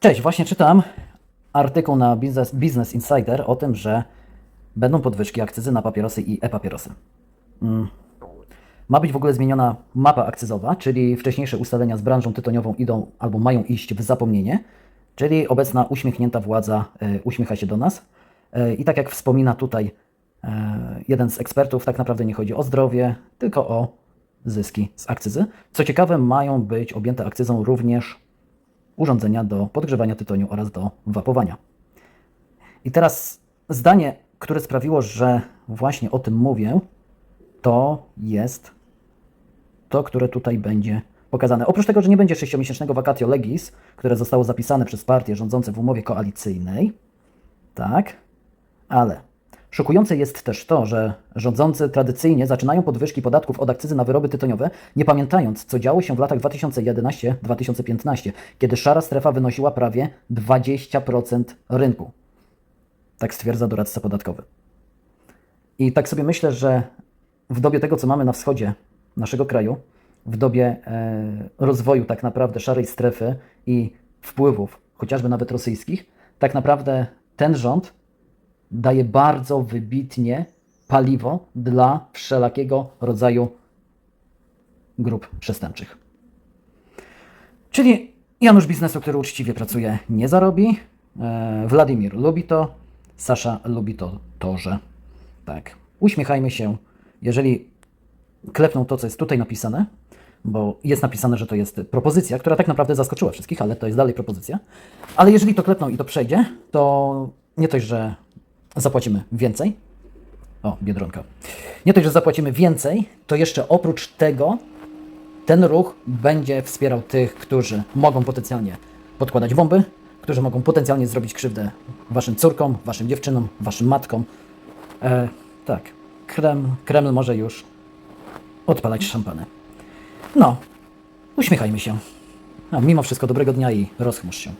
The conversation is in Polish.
Cześć, właśnie czytam artykuł na Business, Business Insider o tym, że będą podwyżki akcyzy na papierosy i e-papierosy. Mm. Ma być w ogóle zmieniona mapa akcyzowa, czyli wcześniejsze ustalenia z branżą tytoniową idą albo mają iść w zapomnienie, czyli obecna uśmiechnięta władza e, uśmiecha się do nas. E, I tak jak wspomina tutaj e, jeden z ekspertów, tak naprawdę nie chodzi o zdrowie, tylko o zyski z akcyzy. Co ciekawe, mają być objęte akcyzą również urządzenia do podgrzewania tytoniu oraz do wapowania. I teraz zdanie, które sprawiło, że właśnie o tym mówię, to jest to, które tutaj będzie pokazane. Oprócz tego, że nie będzie 6-miesięcznego vacatio legis, które zostało zapisane przez partie rządzące w umowie koalicyjnej, tak, ale szokujące jest też to, że rządzący tradycyjnie zaczynają podwyżki podatków od akcyzy na wyroby tytoniowe, nie pamiętając, co działo się w latach 2011-2015, kiedy szara strefa wynosiła prawie 20% rynku. Tak stwierdza doradca podatkowy. I tak sobie myślę, że w dobie tego, co mamy na wschodzie naszego kraju, w dobie e, rozwoju tak naprawdę szarej strefy i wpływów, chociażby nawet rosyjskich, tak naprawdę ten rząd daje bardzo wybitnie paliwo dla wszelakiego rodzaju grup przestępczych. Czyli Janusz biznesu, który uczciwie pracuje, nie zarobi. E, Władimir lubi to, Sasza lubi to torze. Tak. Uśmiechajmy się. Jeżeli klepną to, co jest tutaj napisane, bo jest napisane, że to jest propozycja, która tak naprawdę zaskoczyła wszystkich, ale to jest dalej propozycja. Ale jeżeli to klepną i to przejdzie, to nie dość, że zapłacimy więcej. O, biedronka. Nie dość, że zapłacimy więcej, to jeszcze oprócz tego ten ruch będzie wspierał tych, którzy mogą potencjalnie podkładać bomby, którzy mogą potencjalnie zrobić krzywdę waszym córkom, waszym dziewczynom, waszym matkom. E, tak, Kreml, Kreml może już odpalać szampany. No, uśmiechajmy się. A mimo wszystko dobrego dnia i rozchmurz się.